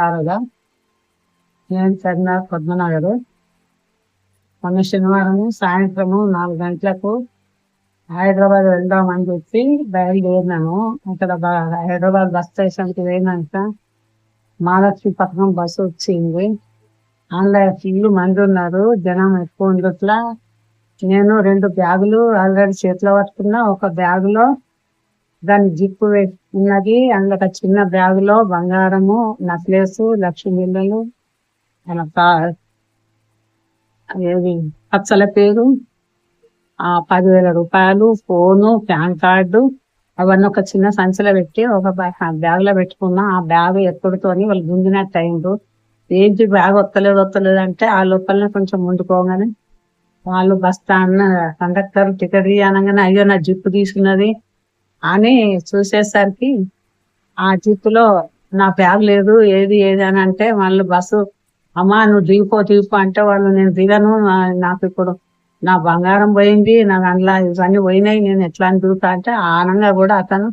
ఆరుగా. నేను చదివిన పద్మనగర్ మొన్న శనివారం సాయంత్రము నాలుగు గంటలకు హైదరాబాద్ వెళ్దామని చెప్పి బయలుదేరినాను అక్కడ బ- హైదరాబాద్ బస్ స్టేషన్కి పోయినాక మహాలక్ష్మి పథకం బస్సు వచ్చింది. అందులో ఫుల్ మంది ఉన్నారు. జనం ఎక్కువ ఉండట్లా నేను రెండు బ్యాగులు ఆల్రెడీ చేతిలో పట్టుకున్నా. ఒక బ్యాగులో దాని జిప్పు ఉన్నది. అందులో ఒక చిన్న బ్యాగులో బంగారము నక్లెస్ లక్ష బిళ్ళలు అలా ఏది పచ్చల పేరు ఆ పదివేల రూపాయలు ఫోను పాన్ కార్డు అవన్నీ ఒక చిన్న సంచిలో పెట్టి ఒక బ్యాగ్లో పెట్టుకున్నా. ఆ బ్యాగ్ ఎత్తుడుతోని వాళ్ళు గుంజినట్టు అయిండు ఏంటి బ్యాగ్ వస్తలేదు వస్తలేదు అంటే ఆ లోపలనే కొంచెం ముందుకోగానే వాళ్ళు బస్తా అన్న కండక్టర్ టికెట్ అనగానే అయ్యో నా జిప్పు తీసుకున్నది. అని చూసేసరికి ఆ జిప్పులో నా బ్యాగ్ లేదు ఏది ఏది అని అంటే మళ్ళీ బస్సు అమ్మా నువ్వు దిగిపో దిగిపో అంటే వాళ్ళు నేను దిగను నాకు ఇప్పుడు నా బంగారం పోయింది నా అందులో ఇవన్నీ పోయినాయి నేను ఎట్లా అని దిగుతా అంటే ఆనందంగా కూడా అతను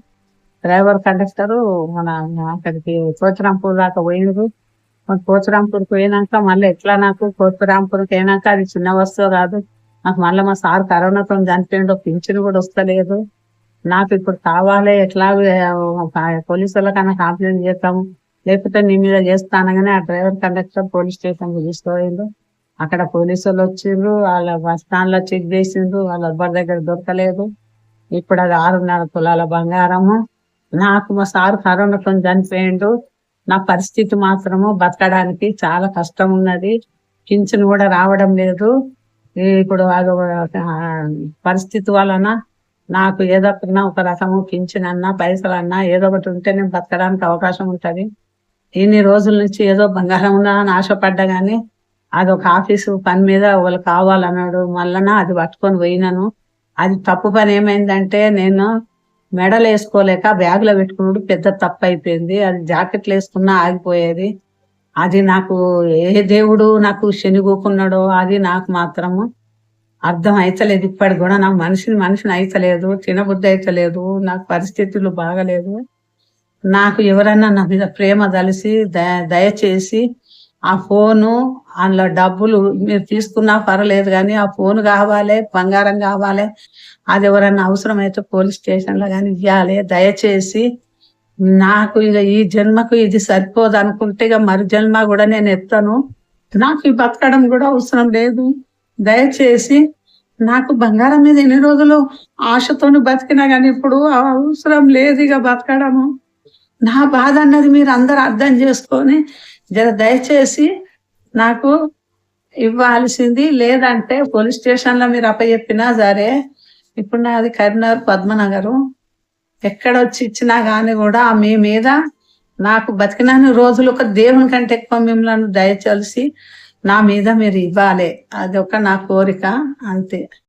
డ్రైవర్ కండక్టర్ మన అక్కడికి కోచరాంపూర్ దాకా పోయిండు. కోచరాంపూర్కి పోయినాక మళ్ళీ ఎట్లా నాకు? కోచరాంపూర్కి అయినాక అది చిన్న వస్తువు కాదు. నాకు మళ్ళీ మా సార్ కరోనాతో చనిపోయిండు పింఛను కూడా వస్తలేదు. నాకు ఇప్పుడు కావాలి ఎట్లా పోలీసు వాళ్ళకన్నా కంప్లైంట్ చేస్తాము లేకపోతే నీ మీద చేస్తానగానే ఆ డ్రైవర్ కండక్టర్ పోలీస్ స్టేషన్ తీసుకుపోయిండు. అక్కడ పోలీసు వాళ్ళు వచ్చిండ్రు వాళ్ళ బస్ స్టాండ్లో చెక్ చేసిండ్రు వాళ్ళ అబ్బర్ దగ్గర దొరకలేదు. ఇప్పుడు అది ఆరున్నర తులాల బంగారము. నాకు మా సార్ కరోనాతో చనిపోయిండు. నా పరిస్థితి మాత్రము బతకడానికి చాలా కష్టం ఉన్నది పింఛన్ కూడా రావడం లేదు. ఇప్పుడు అది పరిస్థితి వలన నాకు ఏదో ఒక రకము పింఛనన్నా పైసలన్నా పైసలు అన్నా ఏదో ఒకటి ఉంటే నేను బతకడానికి అవకాశం ఉంటుంది. ఇన్ని రోజుల నుంచి ఏదో బంగారం ఉందా అని ఆశపడ్డా కానీ అది ఒక ఆఫీసు పని మీద వాళ్ళు కావాలన్నాడు. మళ్ళా అది పట్టుకొని పోయినాను. అది తప్పు పని ఏమైందంటే నేను మెడలు వేసుకోలేక బ్యాగ్లో పెట్టుకున్నాడు పెద్ద తప్పు అయిపోయింది. అది జాకెట్లు వేసుకున్నా ఆగిపోయేది. అది నాకు ఏ దేవుడు నాకు శనిగోకున్నాడో అది నాకు మాత్రము అర్థం అయితలేదు. ఇప్పటికి కూడా నాకు మనిషిని మనిషిని అయితలేదు. తినబుద్ధి అయితలేదు. నాకు పరిస్థితులు బాగలేదు. నాకు ఎవరైనా నా మీద ప్రేమ కలిసి దయ దయచేసి ఆ ఫోను అందులో డబ్బులు మీరు తీసుకున్నా పర్వాలేదు కానీ ఆ ఫోన్ కావాలి బంగారం కావాలి అది ఎవరైనా అవసరమైతే పోలీస్ స్టేషన్లో కానీ ఇవ్వాలి. దయచేసి నాకు ఇక ఈ జన్మకు ఇది సరిపోదు అనుకుంటే ఇక మరు జన్మ కూడా నేను ఎత్తాను. నాకు ఈ బతకడం కూడా అవసరం లేదు. దయచేసి నాకు బంగారం మీద ఎన్ని రోజులు ఆశతోని బతికినా కానీ ఇప్పుడు అవసరం లేదు ఇక బతకడము. నా బాధ అన్నది మీరు అందరు అర్థం చేసుకొని జర దయచేసి నాకు ఇవ్వాల్సింది లేదంటే పోలీస్ స్టేషన్లో మీరు అప్పచెప్పినా సరే ఇప్పుడు నాది కరీంనగర్ పద్మనగరు. ఎక్కడ వచ్చి ఇచ్చినా కానీ కూడా మీ మీద నాకు బతికినాని రోజులు ఒక దేవుని కంటే ఎక్కువ మిమ్మల్ని దయచేసి నా మీద మీరు ఇవ్వాలి. అది ఒక నా కోరిక. అంతే.